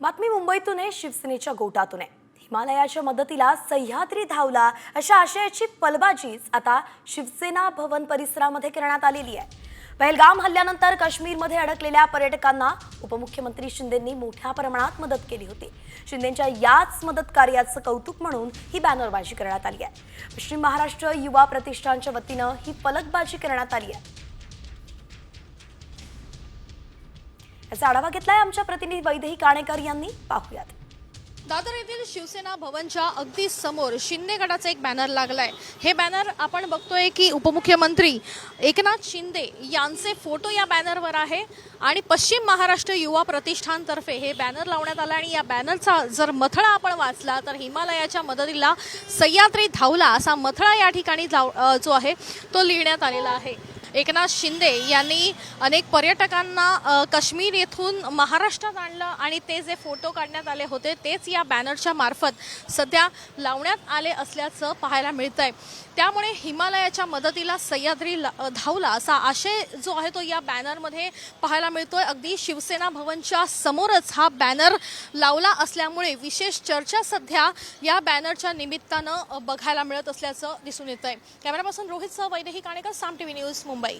बातमी मुंबईतून आहे शिवसेनेच्या गोटातून आहे. हिमालयाच्या मदतीला सह्याद्री धावला अशा आशयाची पलबाजीच आता शिवसेना भवन परिसरामध्ये करण्यात आलेली आहे. पहलगाम हल्ल्यानंतर काश्मीरमध्ये अडकलेल्या पर्यटकांना उपमुख्यमंत्री शिंदेंनी मोठ्या प्रमाणात मदत केली होती. शिंदेंच्या याच मदत कार्याचं कौतुक म्हणून ही बॅनरबाजी करण्यात आली आहे. पश्चिम महाराष्ट्र युवा प्रतिष्ठानच्या वतीनं ही फलकबाजी करण्यात आली आहे. याचा आढावा घेतलाय आमच्या प्रतिनिधी वैदेही काणेकर यांनी. पाहूयात. दादर येथील शिवसेना भवनच्या अगदी समोर शिंदे गटाचा एक बॅनर लागलाय. हे बॅनर आपण बघतोय की उपमुख्यमंत्री एकनाथ शिंदे यांचे फोटो या बॅनरवर आहे आणि पश्चिम महाराष्ट्र युवा प्रतिष्ठानतर्फे हे बॅनर लावण्यात आलं आणि या बॅनरचा जर मथळा आपण वाचला तर हिमालयाच्या मदतीला सह्याद्री धावला असा मथळा या ठिकाणी जाव- जो आहे तो लिहिण्यात आलेला आहे. एकनाथ शिंदे यांनी अनेक पर्यटकांना काश्मीर येथून महाराष्ट्रात आणलं आणि ते जे फोटो काढण्यात आले होते तेच या बॅनरच्या मार्फत सध्या लावण्यात आले असल्याचं पाहायला मिळत आहे त्यामुळे हिमालयाच्या मदतीला सह्याद्री धावला असा आशय जो आहे तो या बॅनरमध्ये पाहायला मिळतोय. अगदी शिवसेना भवनच्या समोरच हा बॅनर लावला असल्यामुळे विशेष चर्चा सध्या या बॅनरच्या निमित्तानं बघायला मिळत असल्याचं दिसून येत आहे कॅमेरापासून रोहित सह Vaidehi Kanekar Saam T V news Mumbai.